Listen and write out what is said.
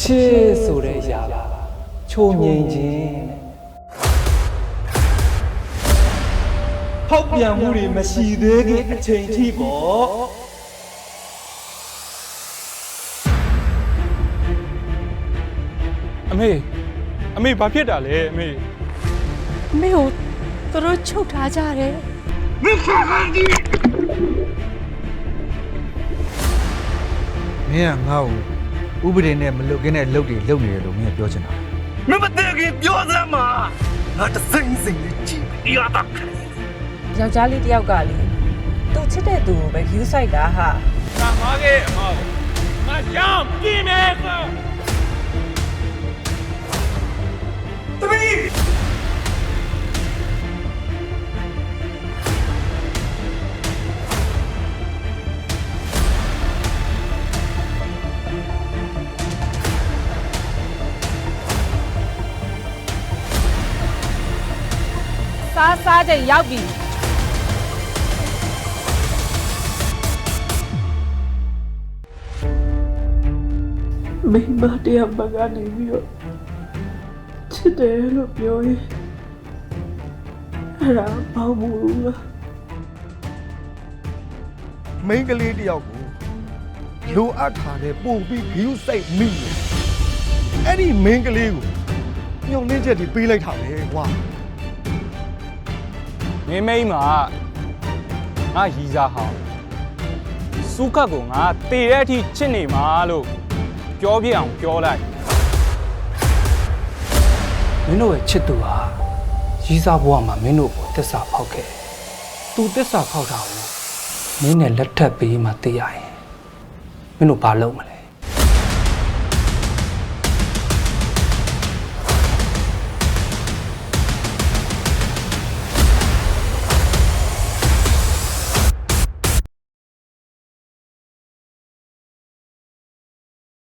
ချစ်ဆိုတဲ့အရာကချိုငိမ့်ခြင်းတဲ့ဖောက်ပြန်မှုတွေမရှိသေးခင်အချိန်ထိပေါ့အမေအမေဘာဖြစ်တာလဲအမေအမေကိုသူတို့ချုပ်ထားကြတယ်မင်းကငါ့ကို ဥပဒေနဲ့မလုတ်ကင်းတဲ့အလုပ်တွေလုပ်နေတယ်လို့မင်းကပြောချင်တာမမတဲ့ကပြောစမ်းမှာငါတစိမ့်စိမ့်လေးကြည့်ပြီးရတာယောက်ျားလေးတယောက်ကလေသူချစ်တဲ့သူကိုပဲ view site တာဟာငါမားခဲ့အမောငါကြောင်ပြင်းမယ်ကွာ စားစားချိန်ရောက်ပြီမိန်းမတရားမကနေပြီးတော့ချစ်တယ်လို့ပြောရင်အဲ့ဒါဘောက်ဘူးလားမိန်းကလေးတယောက်ကိုလိုအပ်တာနဲ့ပို့ပြီးဂယူးစိတ်မိတယ်အဲ့ဒီမိန်းကလေးကိုညှော်လင်းချက်တွေပေးလိုက်တာပဲကွာ မင်းမိန်းမငါရီစားဟောင်းစုခတ်ကိုငါတေတဲ့အထိချစ်နေမှာလို့ပြောပြအောင်ပြောလိုက်မင်းတို့ရဲ့ချစ်သူဟာရီးစားဘဝမှာမင်းတို့ကိုတစ္ဆာဖောက်ခဲ့တယ်။ तू တစ္ဆာဖောက်တာကိုမင်းနဲ့လက်ထပ်ပေးမှသိရရင်မင်းတို့ဘာလုပ်မလဲ